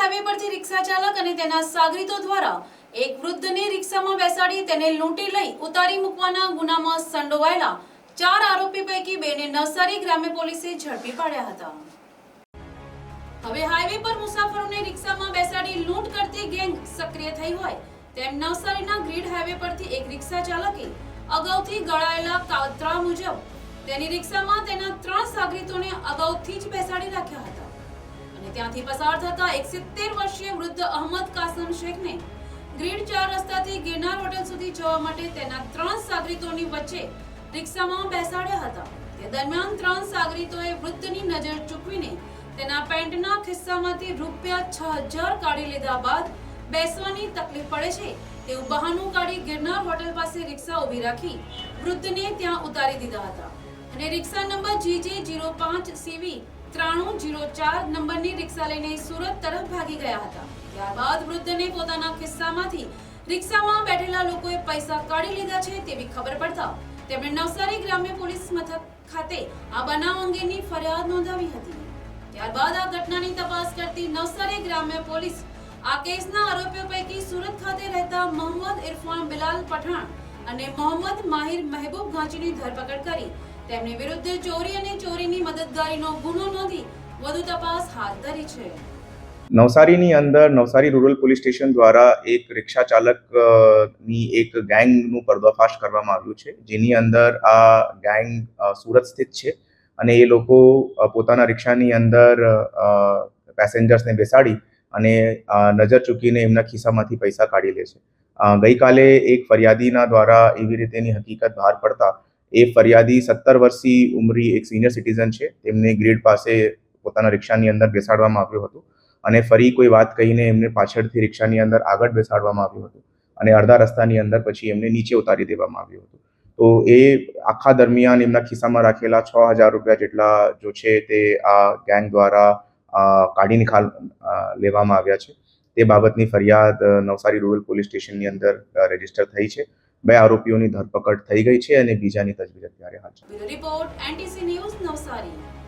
Highway પરથી રિક્ષા ચાલક અને તેના સાગરીતો દ્વારા એક વૃદ્ધને રિક્ષામાં બેસાડી તેને લૂંટી લઈ ઉતારી મૂકવાના ગુનામાં સંડોવાયેલા ચાર આરોપી પૈકી બેને નવસારી ગ્રામ્ય પોલીસે ઝડપી પાડ્યા હતા. હવે હાઈવે પર મુસાફરોને રિક્ષામાં બેસાડી લૂંટ કરતી ગેંગ સક્રિય થઈ હોય તેમ નવસારીના ગ્રીડ હાઈવે પરથી એક રિક્ષા ચાલકે અગાઉથી ગળાયેલા કાવતરા મુજબ તેની રિક્ષામાં તેના ત્રણ સાગરીતોને અગાઉથી જ બેસાડી રાખ્યા હતા. અને ત્યાંથી પસાર થતા એક સિત્તેર વર્ષીય વૃદ્ધ અહમદ કાસમ શેખને ગ્રીડ ચાર રસ્તાથી ગિરનાર હોટલ સુધી જવા માટે તેના ત્રણ સાગરીતોની વચ્ચે રિક્ષામાં બેસાડ્યા હતા. તે દરમિયાન ત્રણ સાગરીતોએ વૃદ્ધની નજર ચૂકવીને તેના પેન્ટના ખિસ્સામાંથી રૂપિયા છ હજાર કાઢી લીધા બાદ બેસવાની તકલીફ પડે છે તેવું બહાનું કાઢી ગિરનાર હોટલ પાસે રિક્ષા ઊભી રાખી વૃદ્ધને ત્યાં ઉતારી દીધા હતા. અને રિક્ષા નંબર જીજે જીરો પાંચ સીવી ત્રાણું, જીરો ચાર નંબરની રિક્ષા લઈને સુરત તરફ ભાગી ગયા હતા. ત્યારબાદ વૃદ્ધને પોતાના ખિસ્સામાંથી રિક્ષામાં બેઠેલા લોકોએ પૈસા કાઢી લીધા છે તેવી ખબર પડતા તેમણે નવસારી ગ્રામ્ય પોલીસ મથક ખાતે આ બનાવ અંગેની ફરિયાદ નોંધાવી હતી. ત્યારબાદ આ ઘટનાની તપાસ કરતી નવસારી ગ્રામ્ય પોલીસ આ કેસના આરોપીઓ પૈકી સુરત ખાતે રહેતા મોહમ્મદ ઇરફાન બિલાલ પઠાણ અને મોહમ્મદ માહિર મહેબૂબ ઘાંચીની ધરપકડ કરી તેમની વિરુદ્ધ ચોરી અને ચોરીની મદદગારીનો ગુનો નોંધી વધુ તપાસ હાથ ધરી છે. નવસારીની અંદર નવસારી રૂરલ પોલીસ સ્ટેશન દ્વારા એક રિક્ષા ચાલકની એક ગેંગનું પર્દાફાશ કરવામાં આવ્યું છે. જેની અંદર આ ગેંગ સુરત સ્થિત છે અને એ લોકો પોતાના રિક્ષાની અંદર પેસેન્જર્સને બેસાડી અને નજર ચૂકીને એમના ખિસ્સામાંથી પૈસા કાઢી લે છે. ગઈકાલે એક ફરિયાદીના દ્વારા એવી રીતેની હકીકત બહાર પડતા એ ફરિયાદી સત્તર વર્ષની ઉંમરી એક સિનિયર સિટીઝન છે. તેમને ગ્રીડ પાસે પોતાના રિક્ષાની અંદર બેસાડવામાં આવ્યું હતું અને ફરી કોઈ વાત કહીને એમને પાછળથી રિક્ષાની અંદર આગળ બેસાડવામાં આવ્યું હતું અને અડધા રસ્તાની અંદર પછી એમને નીચે ઉતારી દેવામાં આવ્યું હતું. તો એ આખા દરમિયાન એમના ખિસ્સામાં રાખેલા છ હજાર રૂપિયા જેટલા જો છે તે આ ગેંગ દ્વારા કાઢી નિખાલ લેવામાં આવ્યા છે. તે બાબતની ફરિયાદ નવસારી રૂરલ પોલીસ સ્ટેશનની અંદર રજિસ્ટર થઈ છે. બે આરોપીઓની ધરપકડ થઈ ગઈ છે અને બીજાની તજવીજ અત્યારે છે. Report, NTC news Navsari.